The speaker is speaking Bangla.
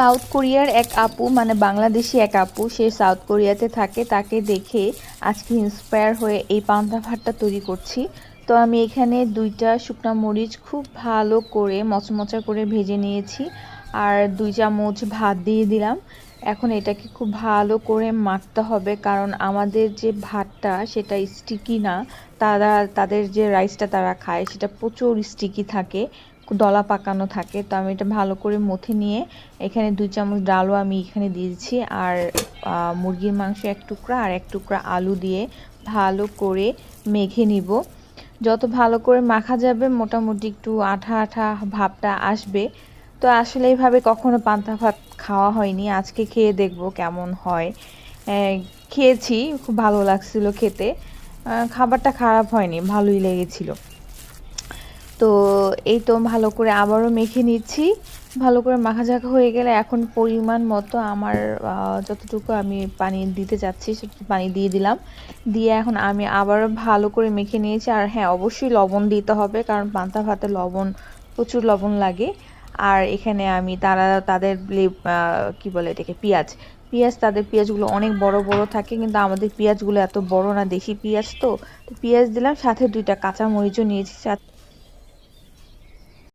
সাউথ কোরিয়ার এক আপু মানে বাংলাদেশি এক আপু, সে সাউথ কোরিয়াতে থাকে, তাকে দেখে আজকে ইন্সপায়ার হয়ে এই পান্তা ভাতটা তৈরি করছি। তো আমি এখানে দুইটা শুকনা মরিচ খুব ভালো করে মচমচা করে ভেজে নিয়েছি আর দুই চামচ ভাত দিয়ে দিলাম। এখন এটাকে খুব ভালো করে মাখতে হবে কারণ আমাদের যে ভাতটা সেটা স্টিকি না, তারা, তাদের যে রাইসটা তারা খায় সেটা প্রচুর স্টিকি থাকে। দলা পাকানো থাকে, তো আমি এটা ভালো করে মথে নিয়ে এখানে দুই চামচ ডালও আমি এখানে দিয়েছি আর মুরগির মাংস এক টুকরা আর এক টুকরা আলু দিয়ে ভালো করে মেখে নিব। যত ভালো করে মাখা যাবে, মোটামুটি একটু আঠা আঠা ভাবটা আসবে। তো আসলে এইভাবে কখনো পান্তা ভাত খাওয়া হয়নি। আজকে খেয়ে দেখব কেমন হয়। খেয়েছি, খুব ভালো লাগছিল খেতে। খাবারটা খারাপ হয়নি, ভালোই লেগেছিল। তো এই তো ভালো করে আবারও মেখে নিচ্ছি। ভালো করে মাখা ঝাঁকা হয়ে গেলে এখন পরিমাণ মতো আমার যতটুকু আমি পানি দিতে চাচ্ছি সেটুকু পানি দিয়ে দিলাম। দিয়ে এখন আমি আবারও ভালো করে মেখে নিয়েছি। আর হ্যাঁ অবশ্যই লবণ দিতে হবে কারণ পান্তা ভাতে লবণ, প্রচুর লবণ লাগে। আর এখানে আমি তারা, তাদের কি বলে এটাকে, পেঁয়াজ। পেঁয়াজ, তাদের পেঁয়াজগুলো অনেক বড় বড় থাকে কিন্তু আমাদের পেঁয়াজগুলো এত বড় না, দেশি পেঁয়াজ তো। তো পেঁয়াজ দিলাম, সাথে দুইটা কাঁচা মরিচও নিয়েছি, সাথে